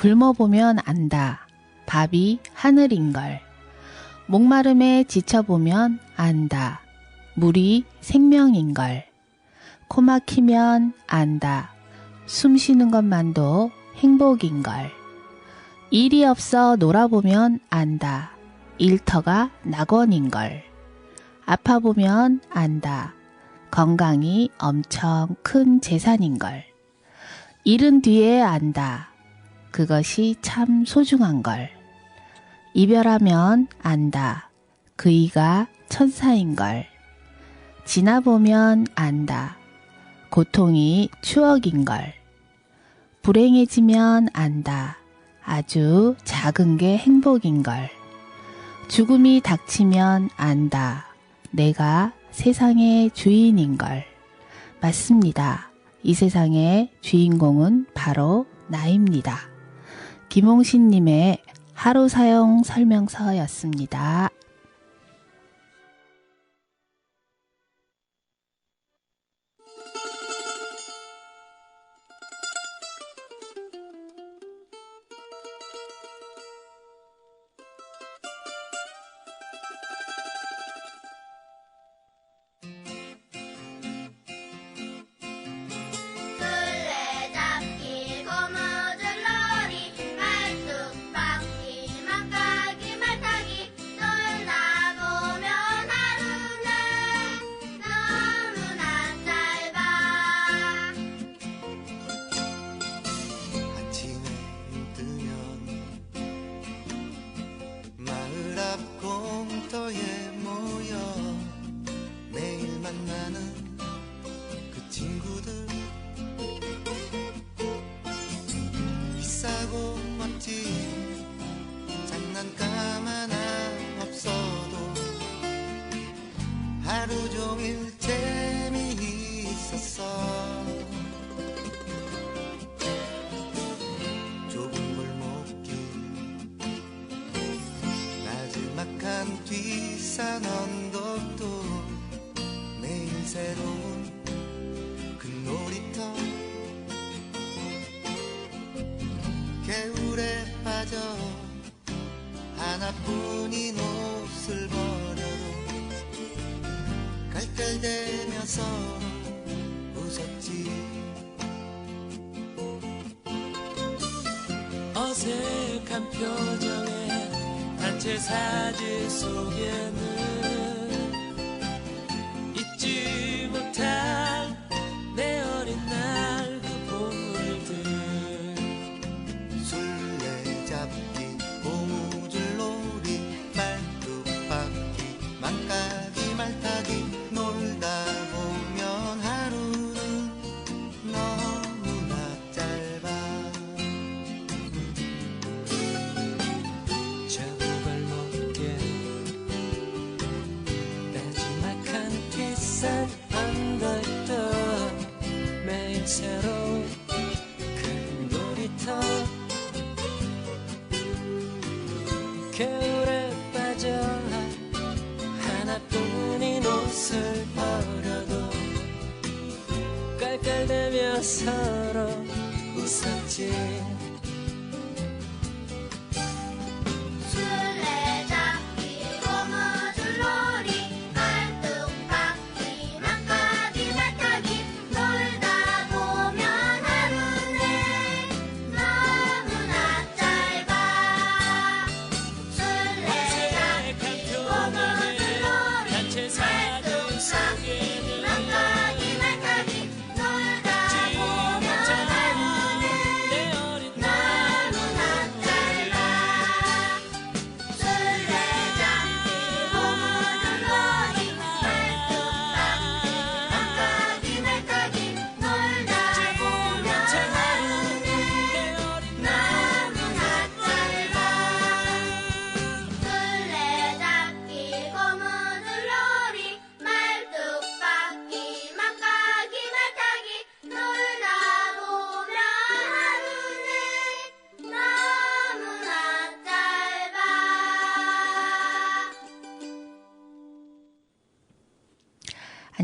굶어보면 안다. 밥이 하늘인걸. 목마름에 지쳐보면 안다. 물이 생명인걸. 코 막히면 안다. 숨 쉬는 것만도 행복인걸. 일이 없어 놀아보면 안다. 일터가 낙원인걸. 아파보면 안다. 건강이 엄청 큰 재산인걸. 잃은 뒤에 안다. 그것이 참 소중한 걸. 이별하면 안다. 그이가 천사인 걸. 지나보면 안다. 고통이 추억인 걸. 불행해지면 안다. 아주 작은 게 행복인 걸. 죽음이 닥치면 안다. 내가 세상의 주인인 걸. 맞습니다. 이 세상의 주인공은 바로 나입니다. 김홍신님의 하루 사용 설명서였습니다. 서로 웃었지. 어색한 표정에 단체 사진 속에는 겨울에 빠져 하나뿐인 옷을 버려도 깔깔대며 서로 웃었지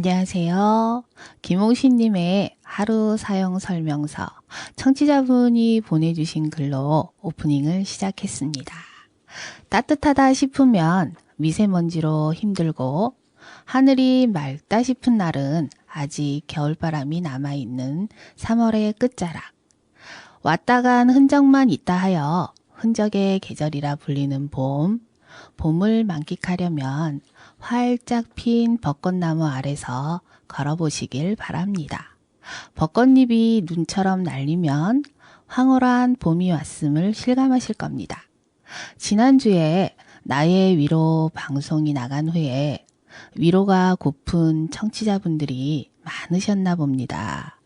안녕하세요. 김홍신님의 하루 사용 설명서 청취자분이 보내주신 글로 오프닝을 시작했습니다. 따뜻하다 싶으면 미세먼지로 힘들고 하늘이 맑다 싶은 날은 아직 겨울바람이 남아있는 3월의 끝자락. 왔다 간 흔적만 있다 하여 흔적의 계절이라 불리는 봄. 봄을 만끽하려면 활짝 핀 벚꽃나무 아래서 걸어보시길 바랍니다. 벚꽃잎이 눈처럼 날리면 황홀한 봄이 왔음을 실감하실 겁니다. 지난주에 나의 위로 방송이 나간 후에 위로가 고픈 청취자분들이 많으셨나 봅니다.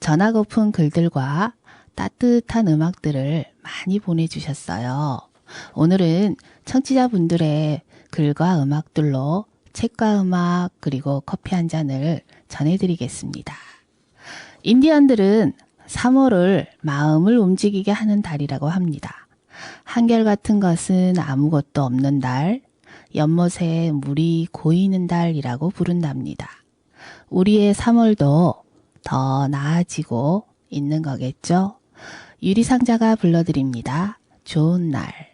전화 고픈 글들과 따뜻한 음악들을 많이 보내주셨어요. 오늘은 청취자분들의 글과 음악들로 책과 음악 그리고 커피 한 잔을 전해드리겠습니다. 인디언들은 3월을 마음을 움직이게 하는 달이라고 합니다. 한결같은 것은 아무것도 없는 달, 연못에 물이 고이는 달이라고 부른답니다. 우리의 3월도 더 나아지고 있는 거겠죠? 유리상자가 불러드립니다. 좋은 날.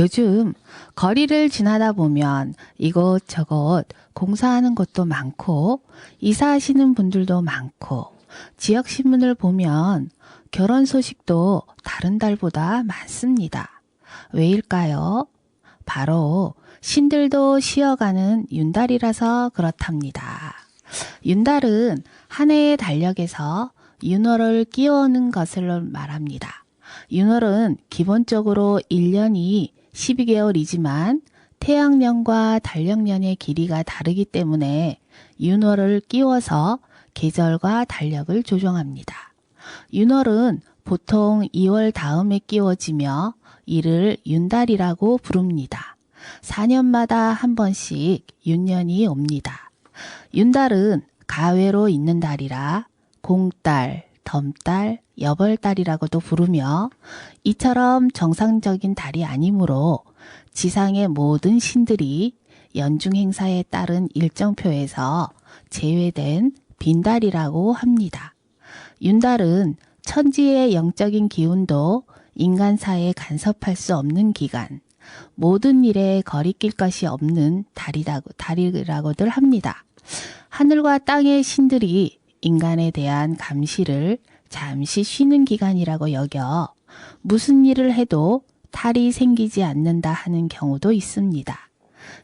요즘 거리를 지나다 보면 이곳저곳 공사하는 곳도 많고 이사하시는 분들도 많고 지역 신문을 보면 결혼 소식도 다른 달보다 많습니다. 왜일까요? 바로 신들도 쉬어가는 윤달이라서 그렇답니다. 윤달은 한 해의 달력에서 윤월을 끼워오는 것을 말합니다. 윤월은 기본적으로 1년이 12개월이지만 태양년과 달력년의 길이가 다르기 때문에 윤월을 끼워서 계절과 달력을 조정합니다. 윤월은 보통 2월 다음에 끼워지며 이를 윤달이라고 부릅니다. 4년마다 한 번씩 윤년이 옵니다. 윤달은 가외로 있는 달이라 공달, 덤달, 여벌달이라고도 부르며 이처럼 정상적인 달이 아니므로 지상의 모든 신들이 연중 행사에 따른 일정표에서 제외된 빈달이라고 합니다. 윤달은 천지의 영적인 기운도 인간사에 간섭할 수 없는 기간, 모든 일에 거리낄 것이 없는 달이라고, 달이라고들 합니다. 하늘과 땅의 신들이 인간에 대한 감시를 잠시 쉬는 기간이라고 여겨 무슨 일을 해도 탈이 생기지 않는다 하는 경우도 있습니다.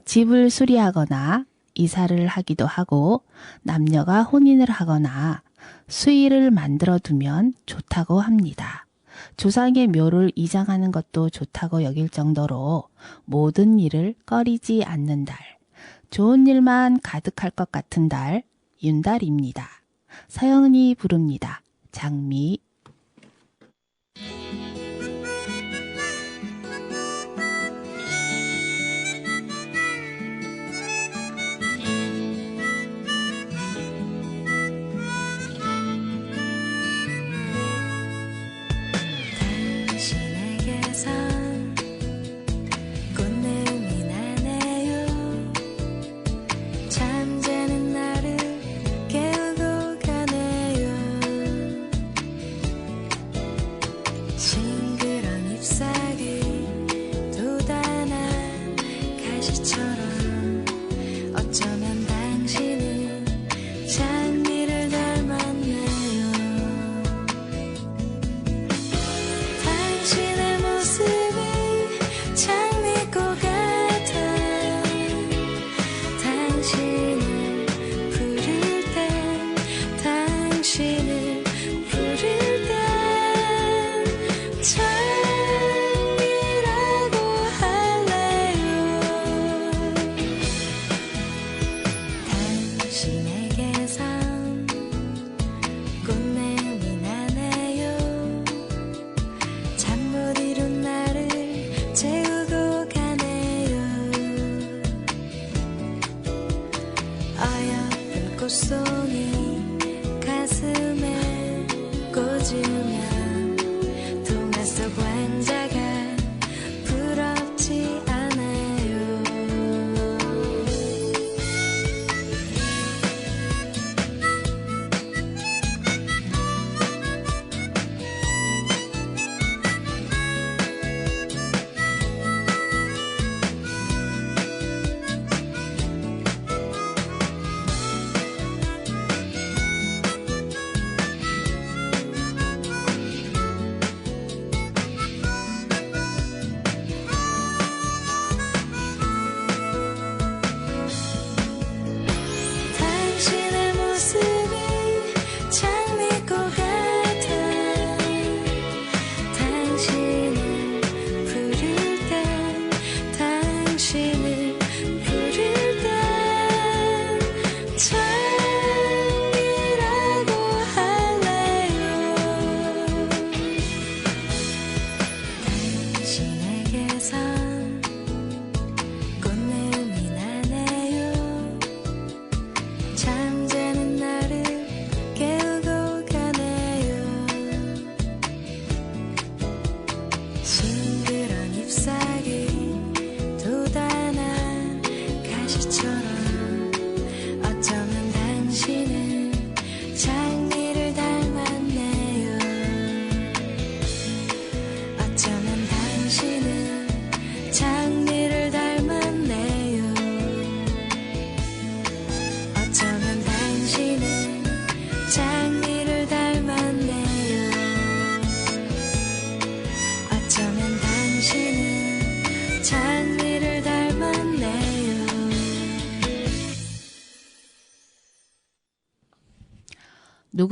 집을 수리하거나 이사를 하기도 하고 남녀가 혼인을 하거나 수의를 만들어 두면 좋다고 합니다. 조상의 묘를 이장하는 것도 좋다고 여길 정도로 모든 일을 꺼리지 않는 달, 좋은 일만 가득할 것 같은 달, 윤달입니다. 서영은이 부릅니다. 장미.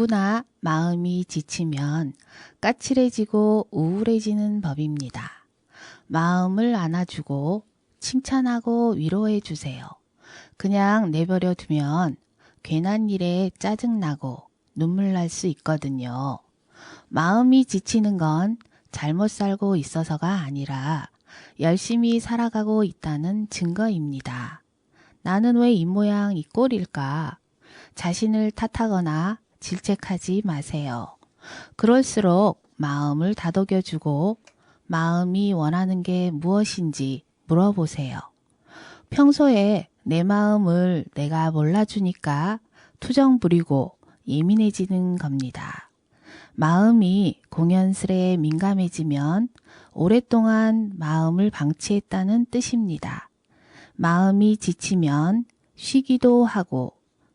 누구나 마음이 지치면 까칠해지고 우울해지는 법입니다. 마음을 안아주고 칭찬하고 위로해 주세요. 그냥 내버려 두면 괜한 일에 짜증나고 눈물 날 수 있거든요. 마음이 지치는 건 잘못 살고 있어서가 아니라 열심히 살아가고 있다는 증거입니다. 나는 왜 이 모양 이 꼴일까? 자신을 탓하거나 질책하지 마세요. 그럴수록 마음을 다독여주고 마음이 원하는 게 무엇인지 물어보세요. 평소에 내 마음을 내가 몰라주니까 투정 부리고 예민해지는 겁니다. 마음이 공연스레 민감해지면 오랫동안 마음을 방치했다는 뜻입니다. 마음이 지치면 쉬기도 하고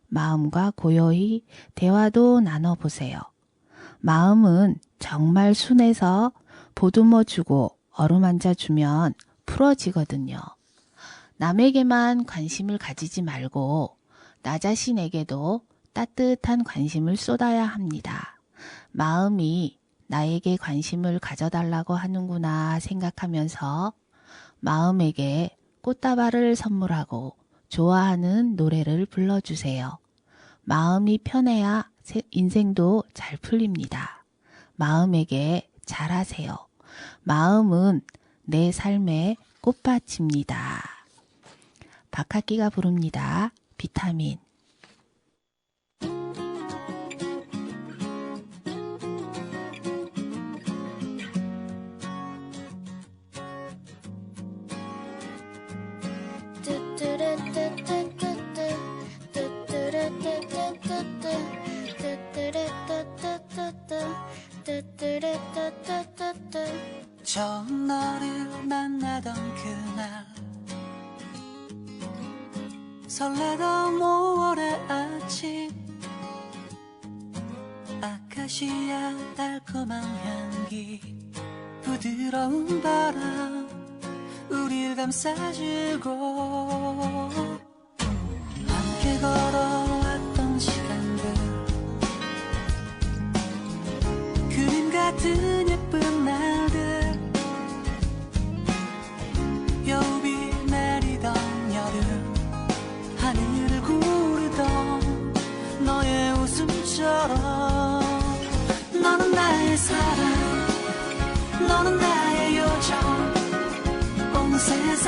마음과 고요히 대화도 나눠보세요. 마음은 정말 순해서 보듬어 주고 어루만져 주면 풀어지거든요. 남에게만 관심을 가지지 말고 나 자신에게도 따뜻한 관심을 쏟아야 합니다. 마음이 나에게 관심을 가져달라고 하는구나 생각하면서 마음에게 꽃다발을 선물하고 좋아하는 노래를 불러주세요. 마음이 편해야 세- 인생도 잘 풀립니다. 마음에게 잘하세요. 마음은 내 삶의 꽃밭입니다. 박학기가 부릅니다. 비타민. 처음 너를 만나던 그날. 설레던 5월의 아침. 아카시아 달콤한 향기. 부드러운 바람. 우릴 감싸주고. 함께 걸어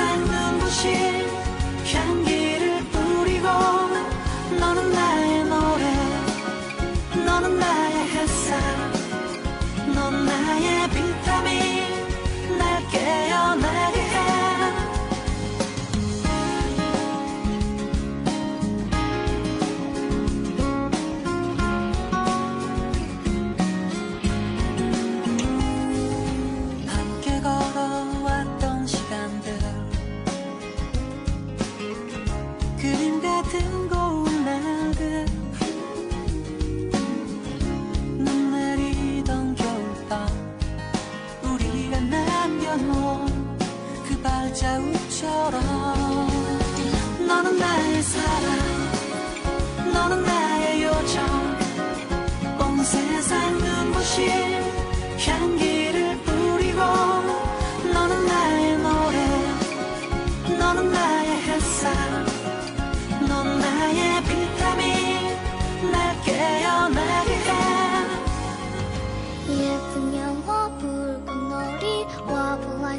온 세상 눈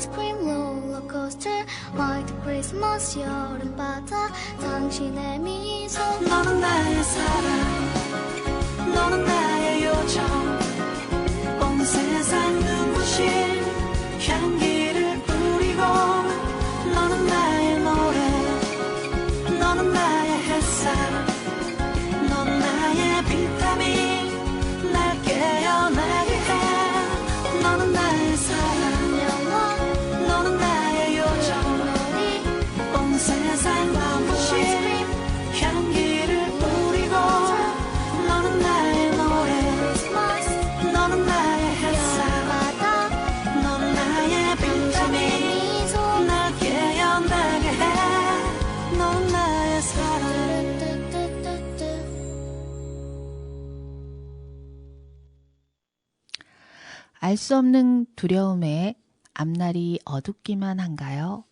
아이스크림 롤러코스터 화이트 크리스마스 여름바다 당신의 미소. 너는 나의 사랑 너는 나의 요정. 온 세상 눈부신 향기 알 수 없는 두려움에 앞날이 어둡기만 한가요?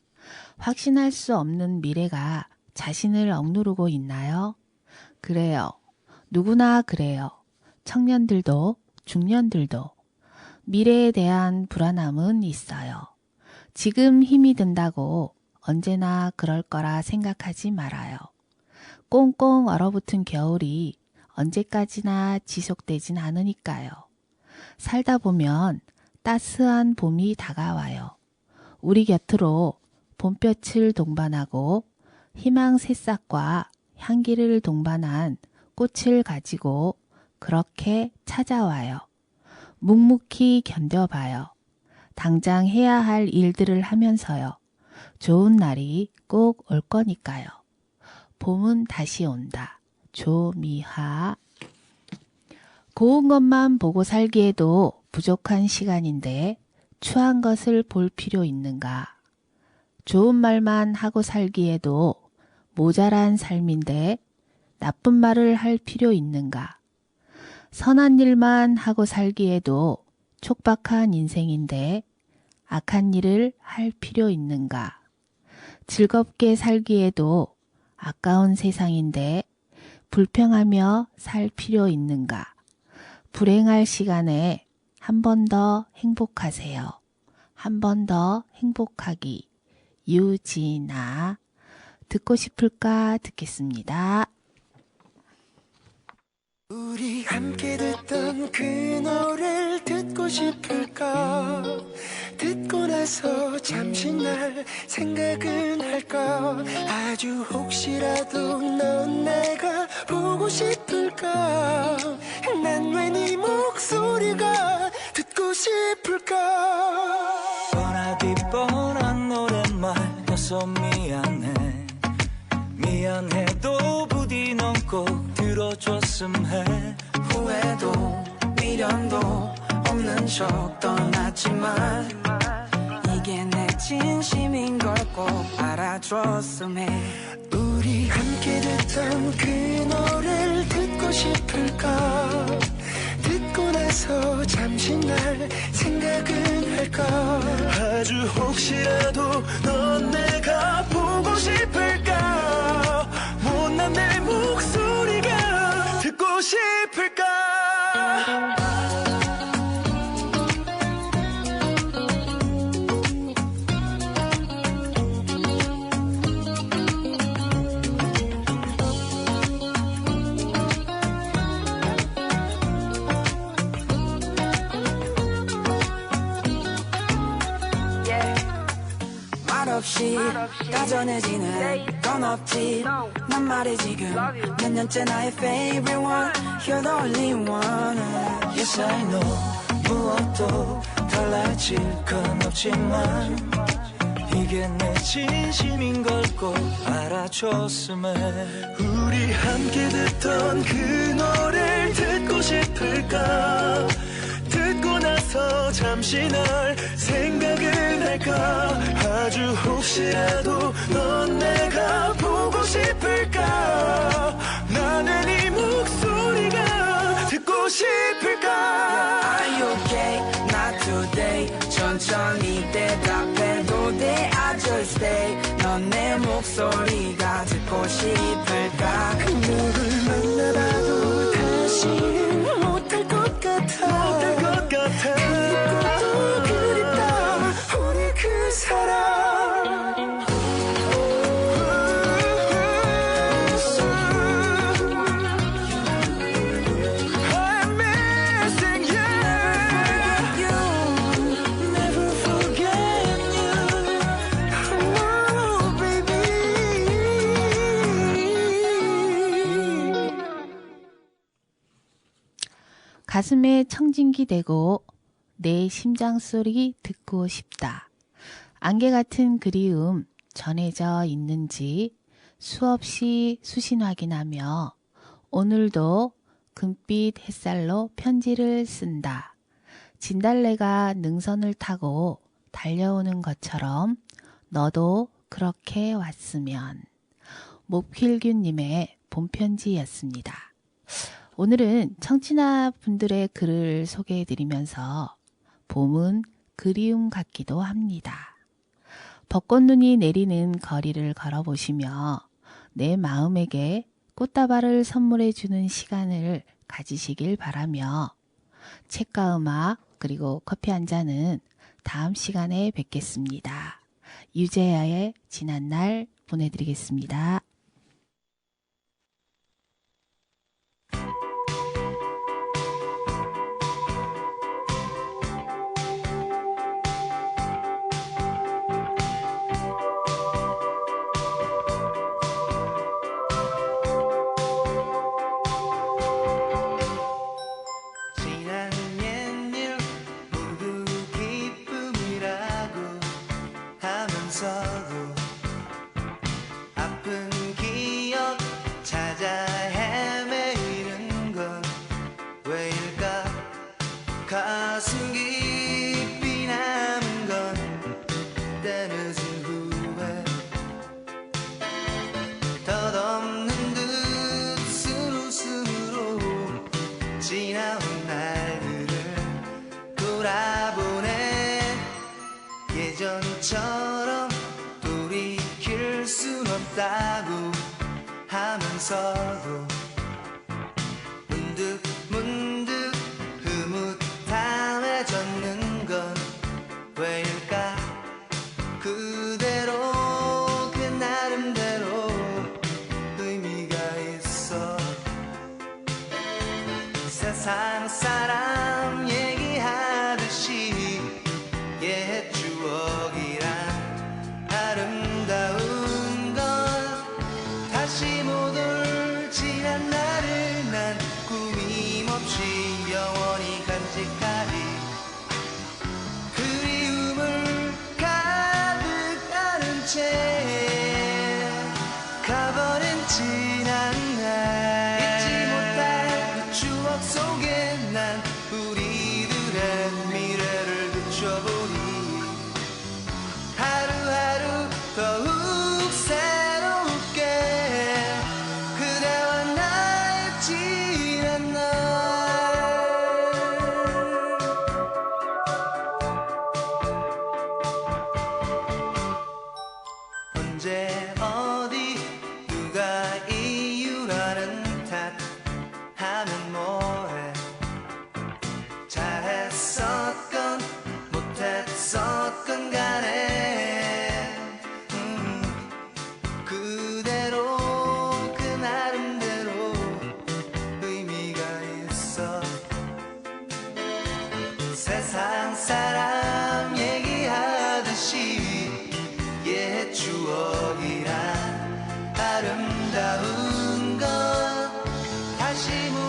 확신할 수 없는 미래가 자신을 억누르고 있나요? 그래요. 누구나 그래요. 청년들도 중년들도 미래에 대한 불안함은 있어요. 지금 힘이 든다고 언제나 그럴 거라 생각하지 말아요. 꽁꽁 얼어붙은 겨울이 언제까지나 지속되진 않으니까요. 살다 보면 따스한 봄이 다가와요. 우리 곁으로 봄볕을 동반하고 희망 새싹과 향기를 동반한 꽃을 가지고 그렇게 찾아와요. 묵묵히 견뎌봐요. 당장 해야 할 일들을 하면서요. 좋은 날이 꼭 올 거니까요. 봄은 다시 온다. 조미하. 고운 것만 보고 살기에도 부족한 시간인데 추한 것을 볼 필요 있는가? 좋은 말만 하고 살기에도 모자란 삶인데 나쁜 말을 할 필요 있는가? 선한 일만 하고 살기에도 촉박한 인생인데 악한 일을 할 필요 있는가? 즐겁게 살기에도 아까운 세상인데 불평하며 살 필요 있는가? 불행할 시간에 한 번 더 행복하세요. 한 번 더 행복하기. 유진아. 듣고 싶을까 듣겠습니다. 우리 함께 듣던 그 노래를 듣고 싶을까 듣고 나서 잠시 날 생각은 할까 아주 혹시라도 넌 내가 보고 싶을까? 난 왜 네 목소리가 듣고 싶을까? 뻔하디 뻔한 노랫말여서 미안해. 미안해도 부디 넌 꼭 들어줬음 해. 후회도 미련도 없는 척 떠났지만 이게 내 진심인 걸 꼭 알아줬음 해 우리 함께 듣던 그 노래를 듣고 싶을까? 듣고 나서 잠시 날 생각은 할까? 아주 혹시라도 넌 내가 보고 싶을까 없지 난 말해 지금 몇 년째 나의 favorite one. You're the only one. Yes I know. 무엇도 달라질 건 없지만 이게 내 진심인 걸 꼭 알아줬음 해 우리 함께 듣던 그 노래를 듣고 싶을까? 듣고 나서 잠시 날 생각은 할까? 아주 혹시라도 넌 넌 내 목소리가 듣고 싶을까 가슴에 청진기 대고 내 심장 소리 듣고 싶다. 안개 같은 그리움 전해져 있는지 수없이 수신 확인하며 오늘도 금빛 햇살로 편지를 쓴다. 진달래가 능선을 타고 달려오는 것처럼 너도 그렇게 왔으면. 목필균님의 봄편지였습니다. 오늘은 청취자 분들의 글을 소개해 드리면서 봄은 그리움 같기도 합니다. 벚꽃눈이 내리는 거리를 걸어보시며 내 마음에게 꽃다발을 선물해 주는 시간을 가지시길 바라며 책과 음악 그리고 커피 한 잔은 다음 시간에 뵙겠습니다. 유재하의 지난 날 보내드리겠습니다. Próximo.